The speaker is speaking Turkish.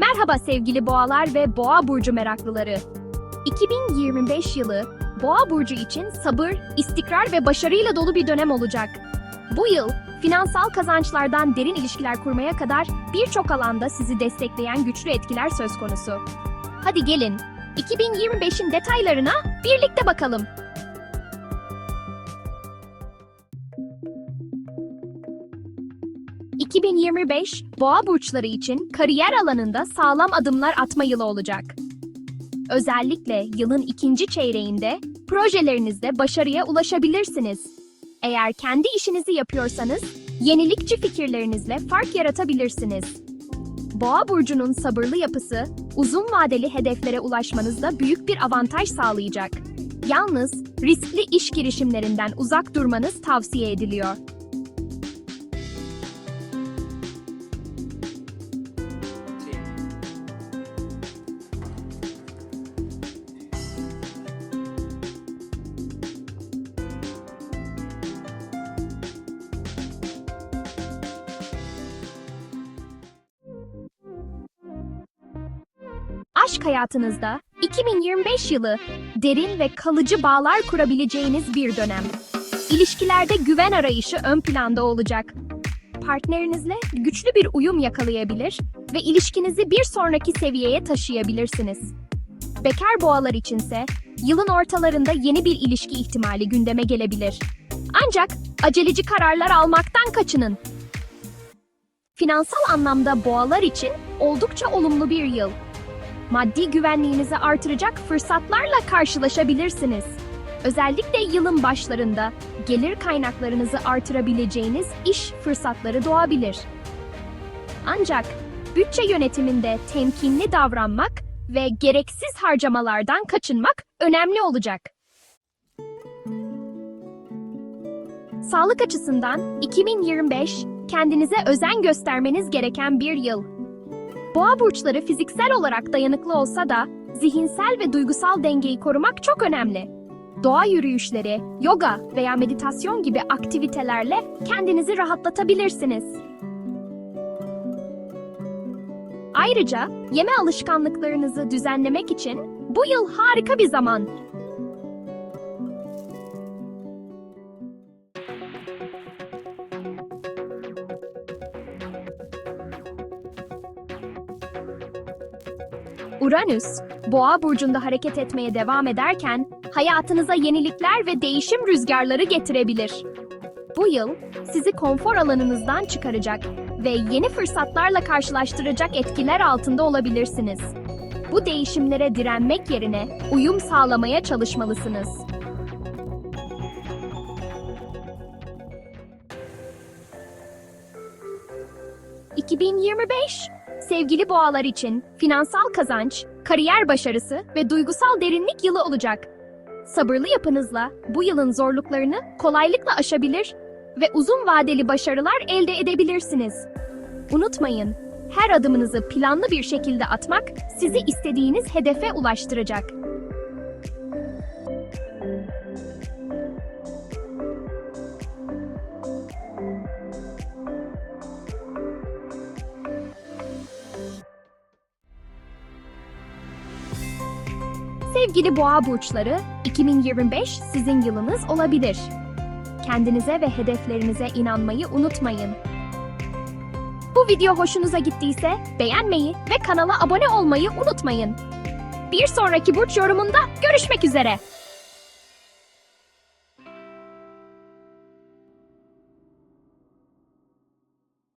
Merhaba sevgili boğalar ve boğa burcu meraklıları. 2025 yılı boğa burcu için sabır, istikrar ve başarıyla dolu bir dönem olacak. Bu yıl finansal kazançlardan derin ilişkiler kurmaya kadar birçok alanda sizi destekleyen güçlü etkiler söz konusu. Hadi gelin 2025'in detaylarına birlikte bakalım. ...2025 boğa burçları için kariyer alanında sağlam adımlar atma yılı olacak. Özellikle yılın ikinci çeyreğinde projelerinizde başarıya ulaşabilirsiniz. Eğer kendi işinizi yapıyorsanız yenilikçi fikirlerinizle fark yaratabilirsiniz. Boğa burcunun sabırlı yapısı uzun vadeli hedeflere ulaşmanızda büyük bir avantaj sağlayacak. Yalnız riskli iş girişimlerinden uzak durmanız tavsiye ediliyor. Aşk hayatınızda 2025 yılı derin ve kalıcı bağlar kurabileceğiniz bir dönem. İlişkilerde güven arayışı ön planda olacak. Partnerinizle güçlü bir uyum yakalayabilir ve ilişkinizi bir sonraki seviyeye taşıyabilirsiniz. Bekar boğalar içinse yılın ortalarında yeni bir ilişki ihtimali gündeme gelebilir. Ancak aceleci kararlar almaktan kaçının. Finansal anlamda boğalar için oldukça olumlu bir yıl maddi güvenliğinizi artıracak fırsatlarla karşılaşabilirsiniz. Özellikle yılın başlarında gelir kaynaklarınızı artırabileceğiniz iş fırsatları doğabilir. Ancak bütçe yönetiminde temkinli davranmak ve gereksiz harcamalardan kaçınmak önemli olacak. Sağlık açısından 2025 kendinize özen göstermeniz gereken bir yıl. Boğa burçları fiziksel olarak dayanıklı olsa da zihinsel ve duygusal dengeyi korumak çok önemli. Doğa yürüyüşleri, yoga veya meditasyon gibi aktivitelerle kendinizi rahatlatabilirsiniz. Ayrıca yeme alışkanlıklarınızı düzenlemek için bu yıl harika bir zaman. Uranüs, Boğa burcunda hareket etmeye devam ederken hayatınıza yenilikler ve değişim rüzgarları getirebilir. Bu yıl sizi konfor alanınızdan çıkaracak ve yeni fırsatlarla karşılaştıracak etkiler altında olabilirsiniz. Bu değişimlere direnmek yerine uyum sağlamaya çalışmalısınız. ...2025 sevgili boğalar için finansal kazanç, kariyer başarısı ve duygusal derinlik yılı olacak. Sabırlı yapınızla bu yılın zorluklarını kolaylıkla aşabilir ve uzun vadeli başarılar elde edebilirsiniz. Unutmayın, her adımınızı planlı bir şekilde atmak sizi istediğiniz hedefe ulaştıracak. Sevgili boğa burçları, 2025 sizin yılınız olabilir. Kendinize ve hedeflerinize inanmayı unutmayın. Bu video hoşunuza gittiyse beğenmeyi ve kanala abone olmayı unutmayın. Bir sonraki burç yorumunda görüşmek üzere.